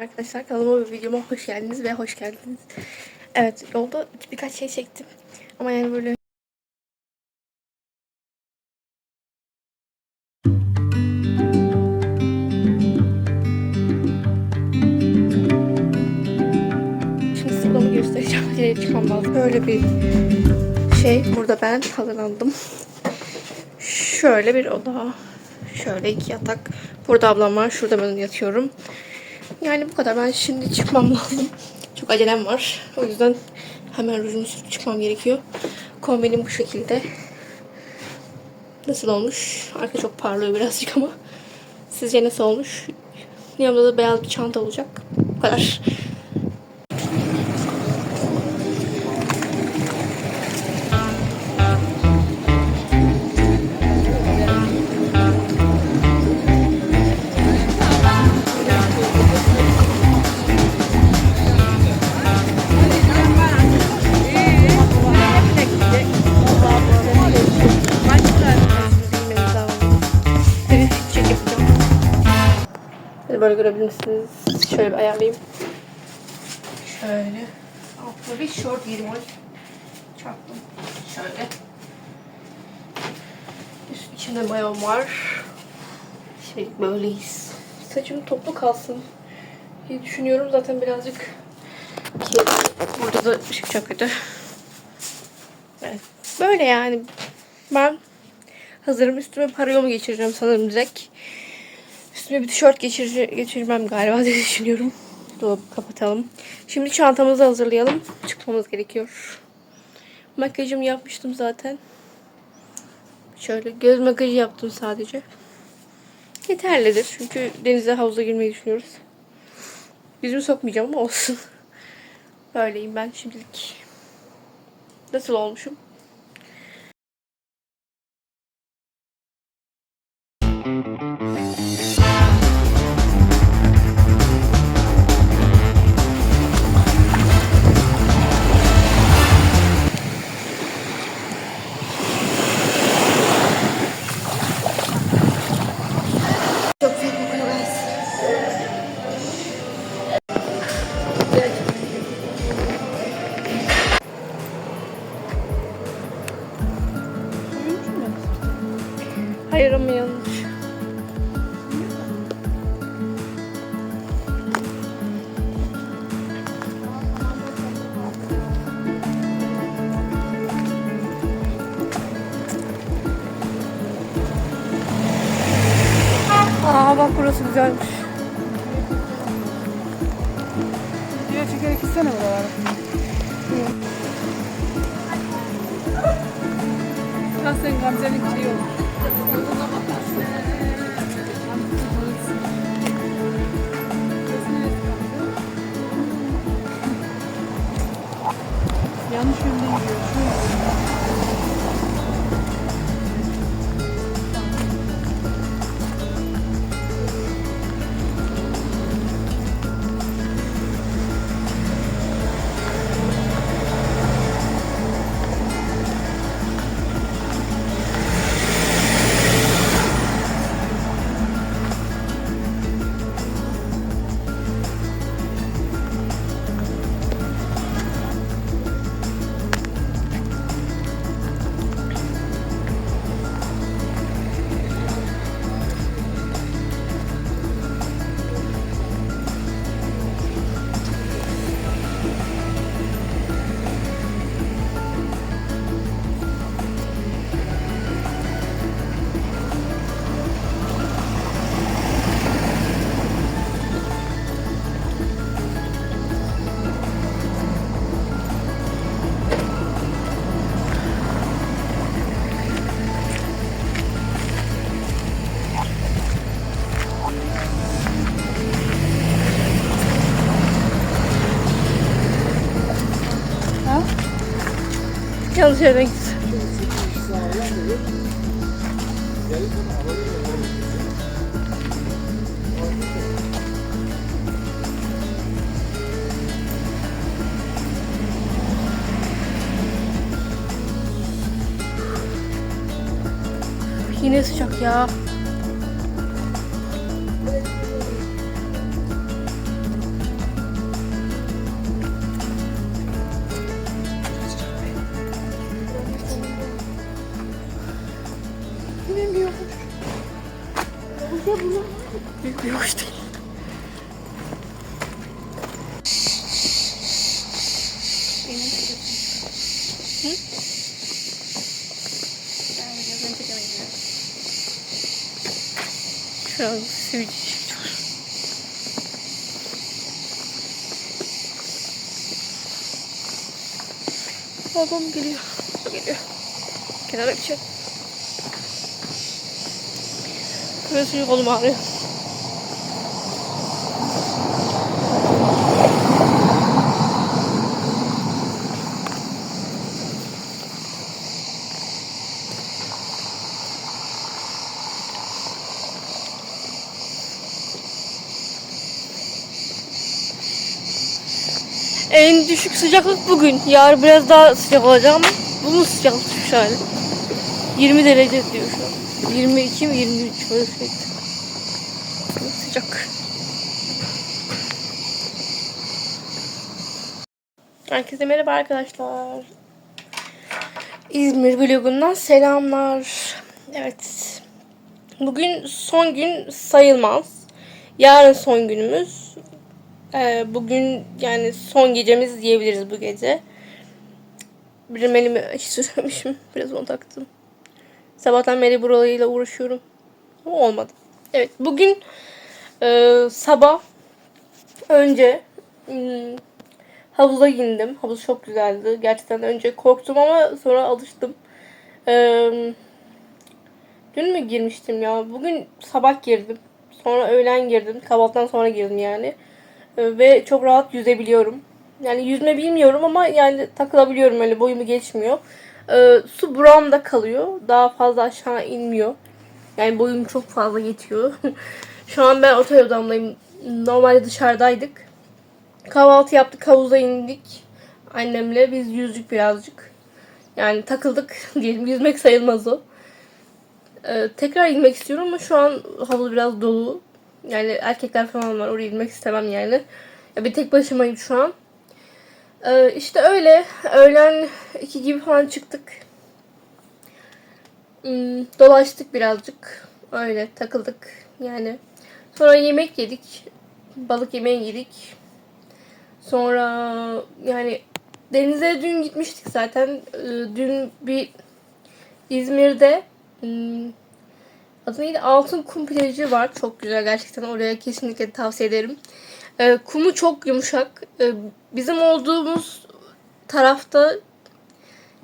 Arkadaşlar kanalıma ve videoma hoş geldiniz ve hoş geldiniz. Evet yolda birkaç şey çektim. Ama yani böyle Şimdi bunu göstereceğim. Diye çıkmam lazım. Böyle bir şey. Burada ben hazırlandım. Şöyle bir oda. Şöyle iki yatak. Burada ablam var. Şurada ben yatıyorum. Yani bu kadar. Ben şimdi çıkmam lazım. Çok acelem var. O yüzden hemen rujumu sürüp çıkmam gerekiyor. Kombinim bu şekilde. Nasıl olmuş? Arka çok parlıyor birazcık ama. Sizce nasıl olmuş? Yanımda da beyaz bir çanta olacak. Bu kadar. Böyle görebilirsiniz. Şöyle bir ayarlayayım. Şöyle. Altına bir short giydim onu. Çarptım. Şöyle. Üst içinde mayom var. Şey böyleyiz. Saçım toplu kalsın diye düşünüyorum. Zaten birazcık ki burada da ışık çok kötü. Evet. Böyle yani. Ben hazırım. Üstüme parayımı geçireceğim sanırım direkt. Üstüme bir tişört geçir geçirmem galiba diye düşünüyorum. Dolabı kapatalım. Şimdi çantamızı hazırlayalım. Çıkmamız gerekiyor. Makyajımı yapmıştım zaten. Şöyle göz makyajı yaptım sadece. Yeterlidir. Çünkü denize havuza girmeyi düşünüyoruz. Yüzümü sokmayacağım ama olsun. Böyleyim ben şimdilik. Nasıl olmuşum? Çok Lan sen Gamze'nin şeyi ol. Yanlış yönden gidiyor. Şöyle. Yanlış yerden gittim. Yine sıcak ya. Babam geliyor. O geliyor. Kenara geçelim. Böyle suyu kolum ağrıyor. Düşük sıcaklık bugün. Yarın biraz daha sıcak olacak ama bunun sıcaklık düşmüş hali. 20 derece diyor şu an. 22 mi 23 böyle şey. Sıcak. Herkese merhaba arkadaşlar. İzmir vlogundan selamlar. Evet. Bugün son gün sayılmaz. Yarın son günümüz. Ee, bugün yani son gecemiz diyebiliriz bu gece. Benim elimi hiç sürmemişim. Biraz onu taktım. Sabahtan beri buralarıyla uğraşıyorum. Ama olmadı. Evet bugün e, sabah önce hmm, havuza indim. Havuz çok güzeldi. Gerçekten önce korktum ama sonra alıştım. E, dün mü girmiştim ya? Bugün sabah girdim. Sonra öğlen girdim. Kahvaltıdan sonra girdim yani. Ve çok rahat yüzebiliyorum. Yani yüzme bilmiyorum ama yani takılabiliyorum öyle boyumu geçmiyor. E, su buramda kalıyor. Daha fazla aşağı inmiyor. Yani boyum çok fazla geçiyor. Şu an ben otel odamdayım. Normalde dışarıdaydık. Kahvaltı yaptık, havuza indik. Annemle biz yüzdük birazcık. Yani takıldık diyelim. Yüzmek sayılmaz o. Ee, tekrar inmek istiyorum ama şu an havuz biraz dolu. Yani erkekler falan var. Oraya inmek istemem yani. Ya bir tek başımayım şu an. Ee, işte öyle. Öğlen iki gibi falan çıktık. Hmm, dolaştık birazcık. Öyle takıldık yani. Sonra yemek yedik. Balık yemeği yedik. Sonra yani denize dün gitmiştik zaten. Ee, Dün bir İzmir'de hmm, adı neydi? Altın Kum plajı var. Çok güzel gerçekten. Oraya kesinlikle tavsiye ederim. Ee, kumu çok yumuşak. Ee, bizim olduğumuz tarafta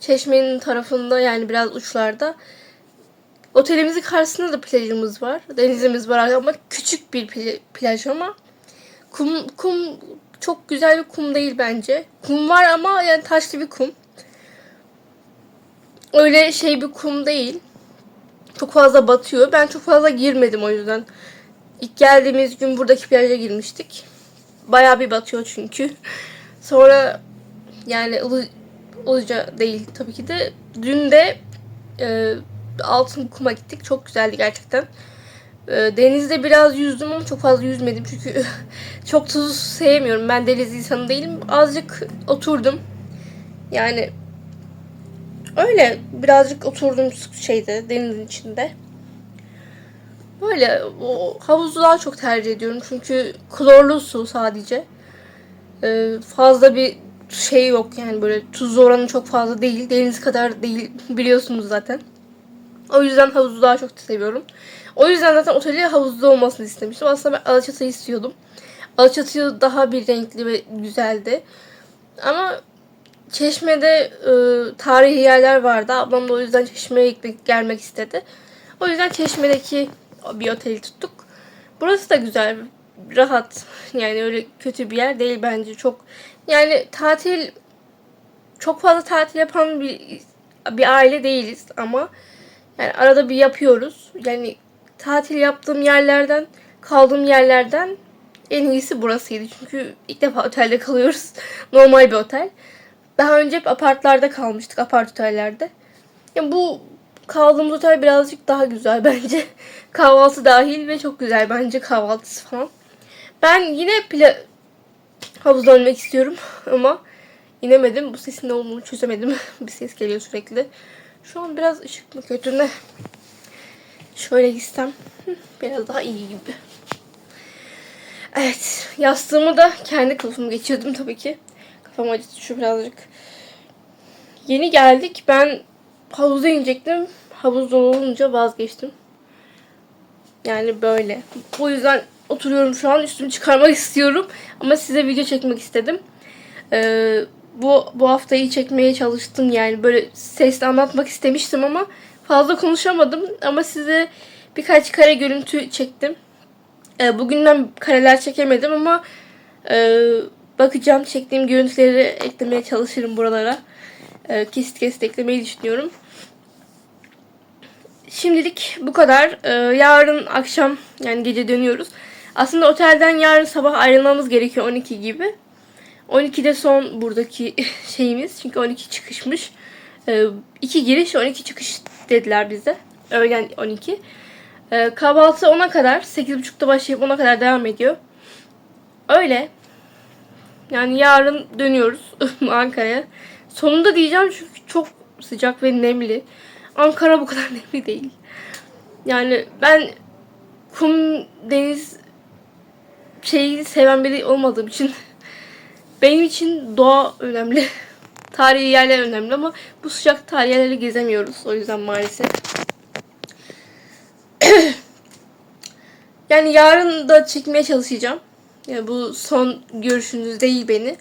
Çeşmenin tarafında yani biraz uçlarda Otelimizin karşısında da plajımız var. Denizimiz var ama küçük bir pla- plaj ama kum kum çok güzel bir kum değil bence. Kum var ama yani taşlı bir kum. Öyle şey bir kum değil. Çok fazla batıyor. Ben çok fazla girmedim o yüzden. İlk geldiğimiz gün buradaki plaja girmiştik. Bayağı bir batıyor çünkü. Sonra yani ılı, ılıca değil tabii ki de. Dün de e, altın kuma gittik. Çok güzeldi gerçekten. Ee, Denizde biraz yüzdüm ama çok fazla yüzmedim çünkü çok tuz sevmiyorum. Ben deniz insanı değilim. Azıcık oturdum. Yani öyle birazcık oturdum şeyde denizin içinde. Böyle o havuzu daha çok tercih ediyorum çünkü klorlu su sadece. Ee, fazla bir şey yok yani böyle tuz oranı çok fazla değil. Deniz kadar değil biliyorsunuz zaten. O yüzden havuzu daha çok seviyorum. O yüzden zaten oteli havuzda olmasını istemiştim. Aslında ben Alaçatı'yı istiyordum. Alaçatı daha bir renkli ve güzeldi. Ama Çeşme'de e, tarihi yerler vardı. Ablam da o yüzden Çeşme'ye gelmek istedi. O yüzden Çeşme'deki bir oteli tuttuk. Burası da güzel, rahat. Yani öyle kötü bir yer değil bence. Çok yani tatil çok fazla tatil yapan bir bir aile değiliz ama yani arada bir yapıyoruz. Yani tatil yaptığım yerlerden, kaldığım yerlerden en iyisi burasıydı. Çünkü ilk defa otelde kalıyoruz. Normal bir otel. Daha önce hep apartlarda kalmıştık. Apart otellerde. Yani bu kaldığımız otel birazcık daha güzel bence. Kahvaltı dahil ve çok güzel bence kahvaltısı falan. Ben yine pla havuza dönmek istiyorum ama inemedim. Bu sesin ne olduğunu çözemedim. bir ses geliyor sürekli. Şu an biraz ışık mı kötü ne? Şöyle gitsem biraz daha iyi gibi. Evet. Yastığımı da kendi kılıfımı geçirdim tabii ki. Kafam acıdı şu birazcık. Yeni geldik. Ben havuza inecektim. Havuz dolu olunca vazgeçtim. Yani böyle. O yüzden oturuyorum şu an üstümü çıkarmak istiyorum. Ama size video çekmek istedim. Ee, bu bu haftayı çekmeye çalıştım yani böyle sesle anlatmak istemiştim ama fazla konuşamadım ama size birkaç kare görüntü çektim. Ee, bugünden kareler çekemedim ama e, bakacağım çektiğim görüntüleri eklemeye çalışırım buralara. Ee, kesit kesit eklemeyi düşünüyorum. Şimdilik bu kadar. Ee, yarın akşam yani gece dönüyoruz. Aslında otelden yarın sabah ayrılmamız gerekiyor 12 gibi. 12'de son buradaki şeyimiz. Çünkü 12 çıkışmış. Ee, 2 giriş 12 çıkış dediler bize. Öğlen 12. Ee, kahvaltı 10'a kadar 8.30'da başlayıp 10'a kadar devam ediyor. Öyle. Yani yarın dönüyoruz Ankara'ya. Sonunda diyeceğim çünkü çok sıcak ve nemli. Ankara bu kadar nemli değil. Yani ben kum, deniz şeyi seven biri olmadığım için benim için doğa önemli. Tarihi yerler önemli ama bu sıcak tarihi yerleri gezemiyoruz. O yüzden maalesef. yani yarın da çekmeye çalışacağım. Yani bu son görüşünüz değil beni.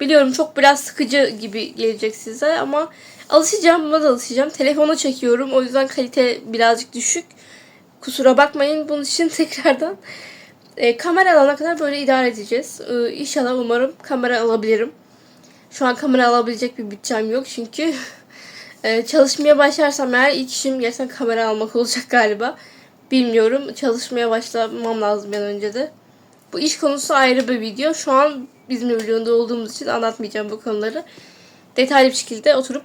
Biliyorum çok biraz sıkıcı gibi gelecek size ama alışacağım. Buna da alışacağım. Telefona çekiyorum. O yüzden kalite birazcık düşük. Kusura bakmayın bunun için tekrardan. E, kamera alana kadar böyle idare edeceğiz. E, inşallah umarım kamera alabilirim. Şu an kamera alabilecek bir bütçem yok çünkü e, çalışmaya başlarsam eğer ilk işim gerçekten kamera almak olacak galiba. Bilmiyorum. Çalışmaya başlamam lazım ben önce de. Bu iş konusu ayrı bir video. Şu an bizim vlogunda olduğumuz için anlatmayacağım bu konuları. Detaylı bir şekilde oturup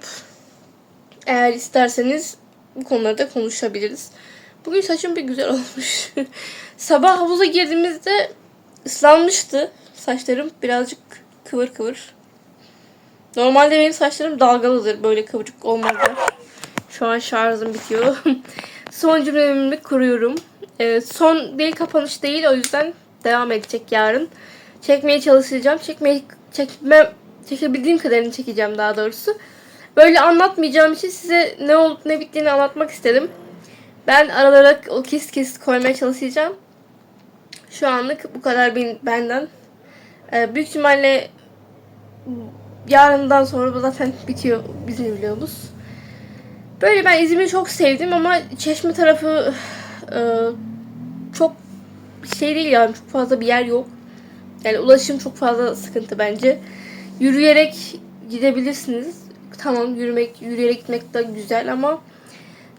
eğer isterseniz bu konularda konuşabiliriz. Bugün saçım bir güzel olmuş. Sabah havuza girdiğimizde ıslanmıştı. Saçlarım birazcık kıvır kıvır. Normalde benim saçlarım dalgalıdır. Böyle kıvırcık olmazlar. Şu an şarjım bitiyor. son cümlemi kuruyorum. Ee, son değil kapanış değil. O yüzden devam edecek yarın. Çekmeye çalışacağım. Çekmeye çekme çekebildiğim kadarını çekeceğim daha doğrusu. Böyle anlatmayacağım için size ne olup ne bittiğini anlatmak istedim. Ben aralara o kesit kesit koymaya çalışacağım. Şu anlık bu kadar ben- benden. Ee, büyük ihtimalle yarından sonra bu zaten bitiyor bizim vlogumuz. Böyle ben İzmir'i çok sevdim ama Çeşme tarafı e, çok şey değil yani çok fazla bir yer yok. Yani ulaşım çok fazla sıkıntı bence. Yürüyerek gidebilirsiniz. Tamam yürümek, yürüyerek gitmek de güzel ama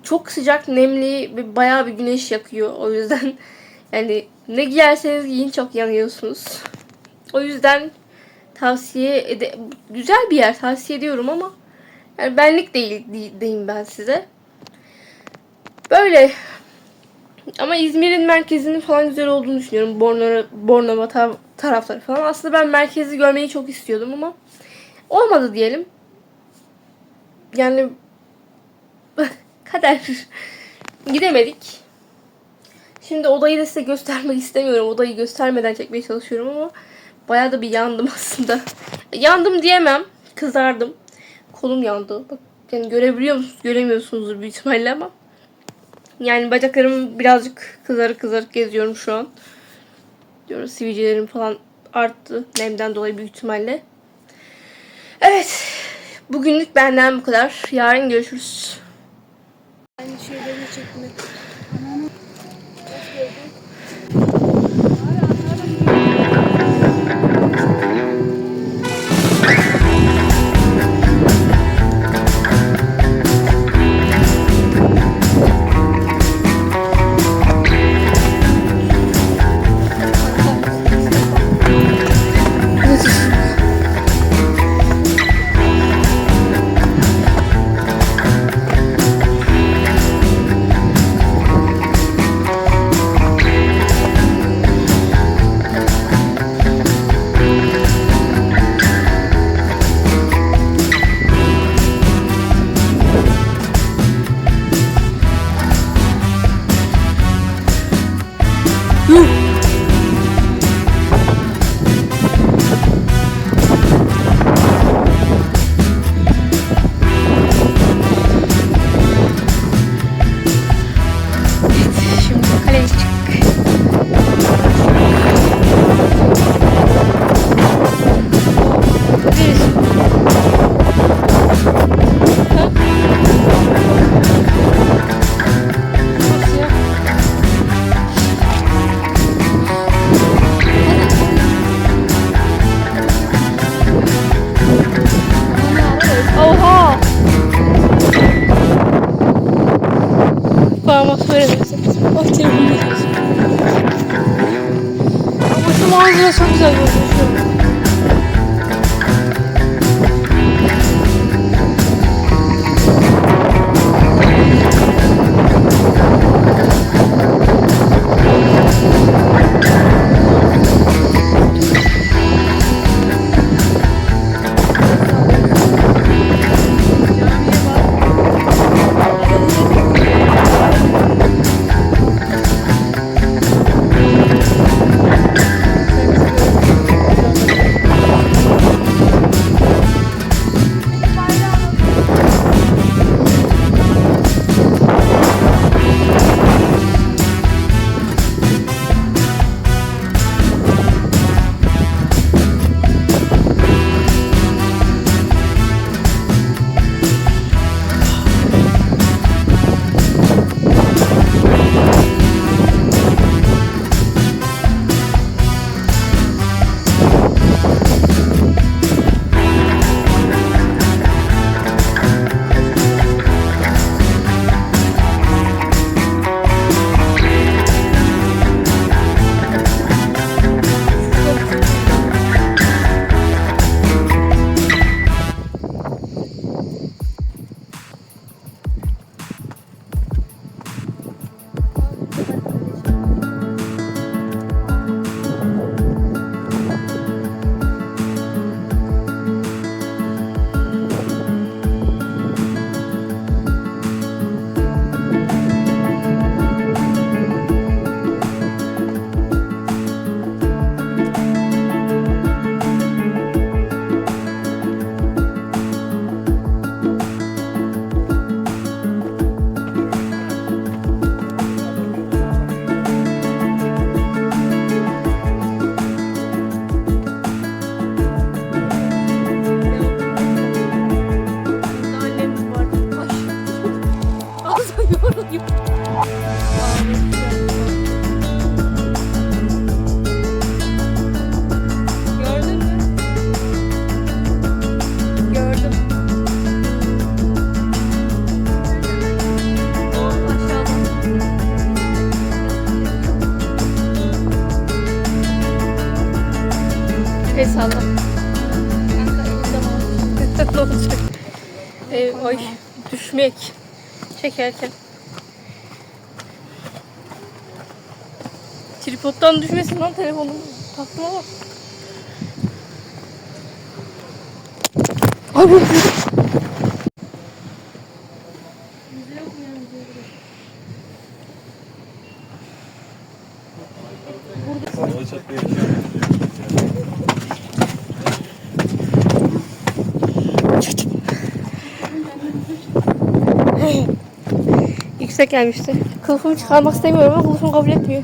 çok sıcak, nemli ve bayağı bir güneş yakıyor. O yüzden yani ne giyerseniz giyin çok yanıyorsunuz. O yüzden tavsiye ede güzel bir yer tavsiye ediyorum ama yani benlik değil diyeyim ben size. Böyle ama İzmir'in merkezinin falan güzel olduğunu düşünüyorum. Bornova, Bornova ta- tarafları falan. Aslında ben merkezi görmeyi çok istiyordum ama olmadı diyelim. Yani kader. Gidemedik. Şimdi odayı da size göstermek istemiyorum. Odayı göstermeden çekmeye çalışıyorum ama bayağı da bir yandım aslında. Yandım diyemem. Kızardım. Kolum yandı. Bak yani görebiliyor musunuz? Göremiyorsunuzdur büyük ihtimalle ama. Yani bacaklarım birazcık kızarık kızarık geziyorum şu an. Diyoruz sivilcelerim falan arttı. Nemden dolayı büyük ihtimalle. Evet. Bugünlük benden bu kadar. Yarın görüşürüz. Aynı şeyleri çekmek. Güzel görünüyor. Çekerken. Tripoddan düşmesin lan telefonum. Taktıma bak. Ay Yüksek gelmişti. Kılıfımı çıkarmak istemiyorum ama kılıfım kabul etmiyor.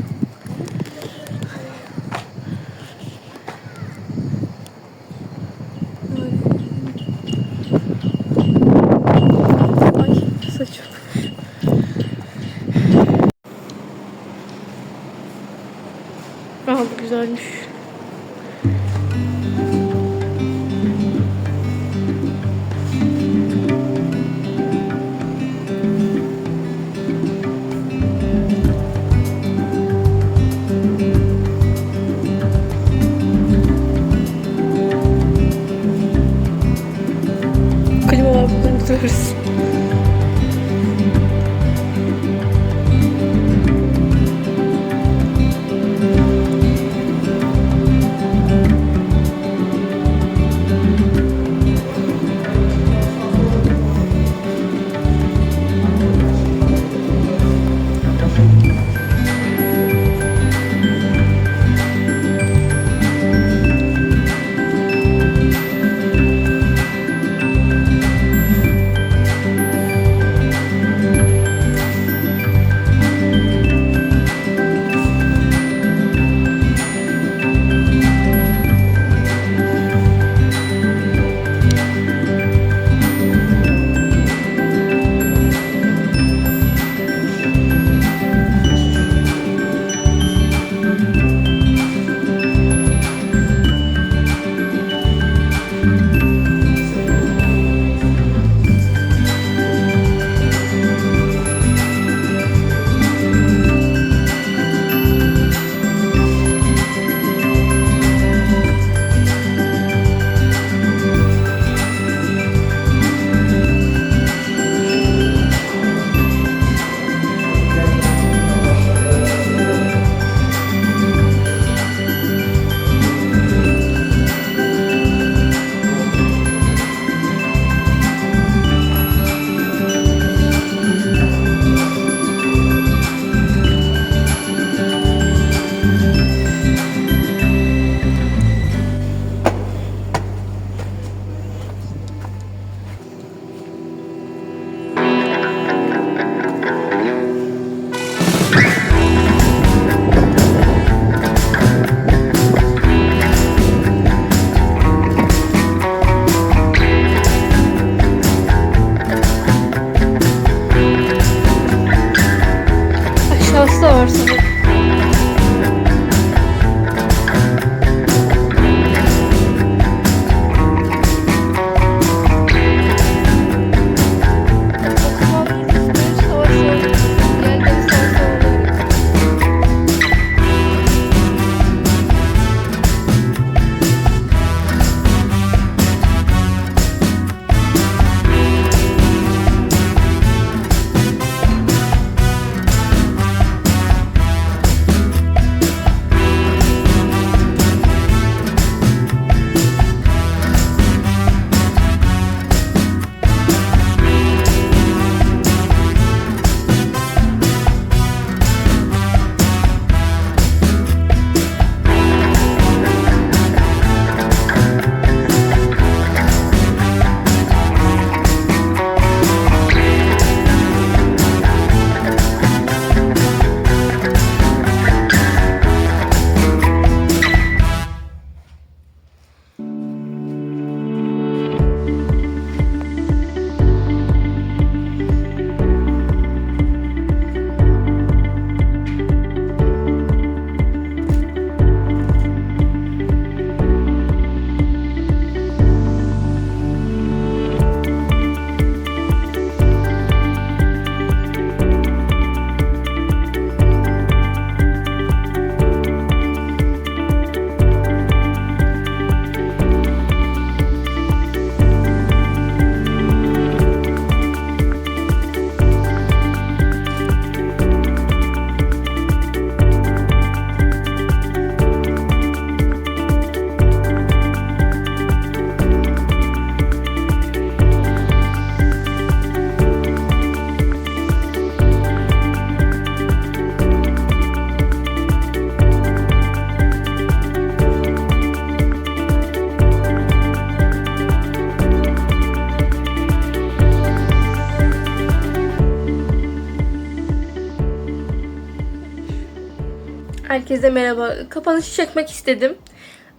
Herkese merhaba. Kapanışı çekmek istedim.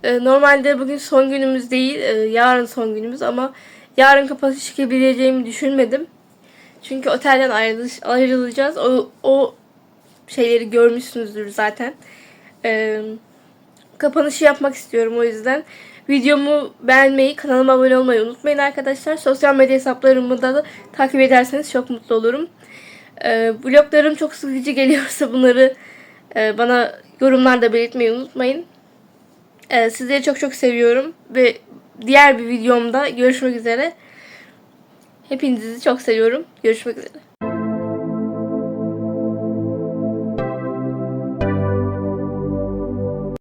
Ee, Normalde bugün son günümüz değil, e, yarın son günümüz ama yarın kapanışı çekebileceğimi düşünmedim. Çünkü otelden ayrılış, ayrılacağız. O, o şeyleri görmüşsünüzdür zaten. Ee, kapanışı yapmak istiyorum o yüzden. Videomu beğenmeyi, kanalıma abone olmayı unutmayın arkadaşlar. Sosyal medya hesaplarımı da, da takip ederseniz çok mutlu olurum. Ee, vloglarım çok sıkıcı geliyorsa bunları e, bana yorumlarda belirtmeyi unutmayın. Ee, sizleri çok çok seviyorum ve diğer bir videomda görüşmek üzere. Hepinizi çok seviyorum. Görüşmek üzere.